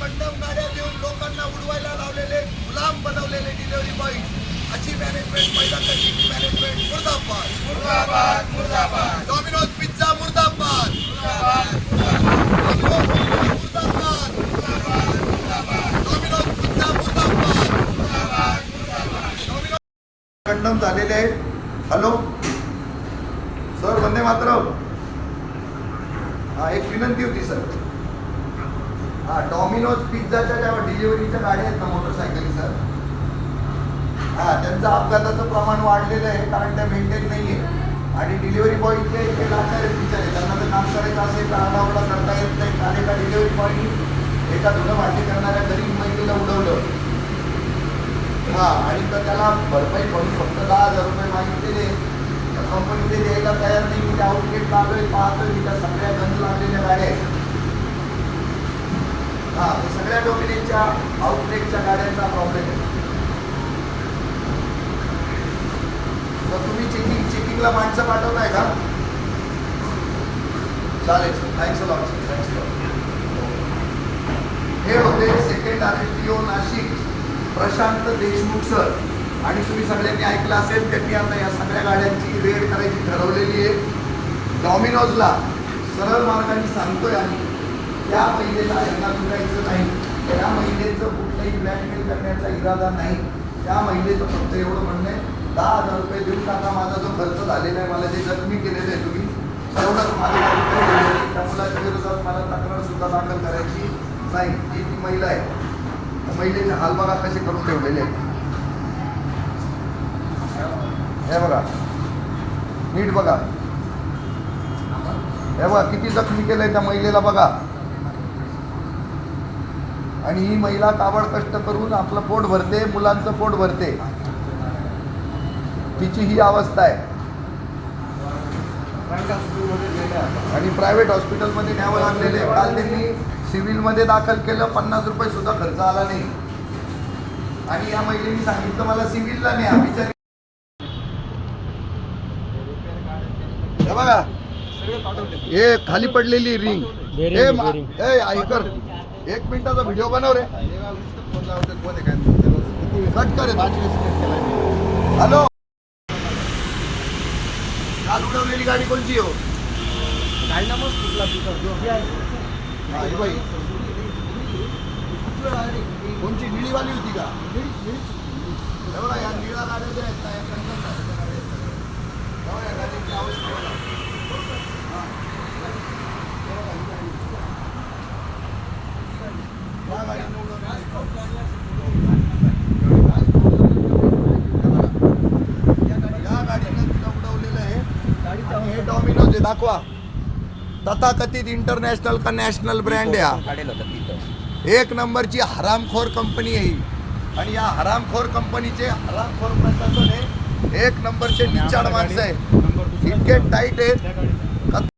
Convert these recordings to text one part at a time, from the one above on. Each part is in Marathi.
कंडम गाड्या देऊन लोकांना उडवायला लावलेले गुलाम बनवलेले डिलेव्हरी बॉईज अशी मॅनेजमेंट महिला मॅनेजमेंट मुर्दाबाद. मुर्दाबाद मुर्दाबाद. डॉमिनोज पिझ्झा कंडम झालेले आहेत हॅलो सर वंदे मातरम हा एक विनंती होती सर. हा डॉमिनोज पिझ्झाच्या ज्या डिलिव्हरीच्या गाड्या आहेत ना मोटरसायकली सर हा त्यांचं अपघाताचं प्रमाण वाढलेलं आहे कारण त्या मेंटेन नाही आहे आणि डिलिव्हरी बॉय इथे इथे लागणारे बिचारे. त्यांना जर काम करायचं असेल तर आडावडा करता येत नाही. कारण एका डिलिव्हरी बॉयनी एका धुणं वाटी करणाऱ्या गरीब महिलेला उडवलं. हा आणि तर त्याला भरपाई म्हणून फक्त दहा हजार रुपये मागितलेले. कंपनी द्यायला तयार नाही मी त्या आउटलेट आलोय पाहतोय मी त्या सगळ्या गंज लागलेल्या गाड्या आहेत. हा सगळ्या डोमिनेटच्या आउटलेटच्या गाड्यांचा प्रॉब्लेम आहे. तर तुम्ही चेकिंग चेकिंगला माणसं पाठवताय का? चालेल sir thanks lot sir thanks lot हे होते second R T O Nashik Prashant Deshmukh sir आणि तुम्ही सगळ्यांनी ऐकलं असेल त्यांनी आता या सगळ्या गाड्यांची रेड करायची ठरवलेली आहे. डॉमिनोजला सरळ मार्गाने सांगतोय आम्ही त्या महिलेला यांना चुकायचं नाही. त्या महिलेचं कुठलंही ब्लॅकमेल करण्याचा इरादा नाही. त्या महिलेचं फक्त एवढं म्हणणं आहे दहा हजार रुपये देऊन टाका माझा जो खर्च झालेला आहे मला जे जखमी केलेलं आहे तुम्ही तेवढंच मला त्या मुलाच्या विरोधात मला तक्रार सुद्धा दाखल करायची नाही. ती महिला आहे महिलेचे हाल बघा कसे करून ठेवलेले आहेत. हे बघा. नीट बघा. हे बघा किती जखमी केलंय त्या महिलेला बघा. आणि ही महिला काबड कष्ट करून आपलं पोट भरते मुलांचं पोट भरते. तिची ही अवस्था आहे. आणि प्रायव्हेट हॉस्पिटलमध्ये न्यावं लागलेले काल त्यांनी सिव्हिलमध्ये दाखल केलं पन्नास रुपये सुद्धा खर्च आला नाही. आणि या महिलेने सांगितलं मला सिव्हिलला न्या बिचारी. हे बघा. हे खाली पडलेली रिंग हे ऐकर एक मिनिटाचा व्हिडिओ बनव रे. कट कर हॅलो? काल उडवलेली गाडी कोणची हो? कोणची? निळीवाली होती का? हे बघा, या निळ्या गाड्या ज्या आहेत ना, दाखवा. तथाकथित इंटरनॅशनल का नॅशनल ब्रँड आहे एक नंबरची हरामखोर कंपनी आहे आणि या हरामखोर कंपनीचे हरामखोर प्रशासन आहे एक नंबरचे निचाड माणसं आहे इतके टाईट आहेत.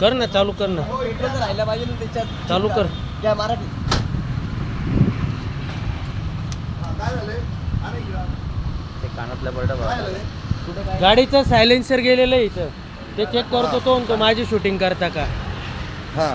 कर ना चालू कर ना. राहिला पाहिजे ना त्याच्यात. चालू कर. काय मराठी. हा, ते कानातल्या काय गाडीचं सायलेन्सर गेलेलं आहे इथं. ते चेक करतो तो माझी शूटिंग करता का? हा.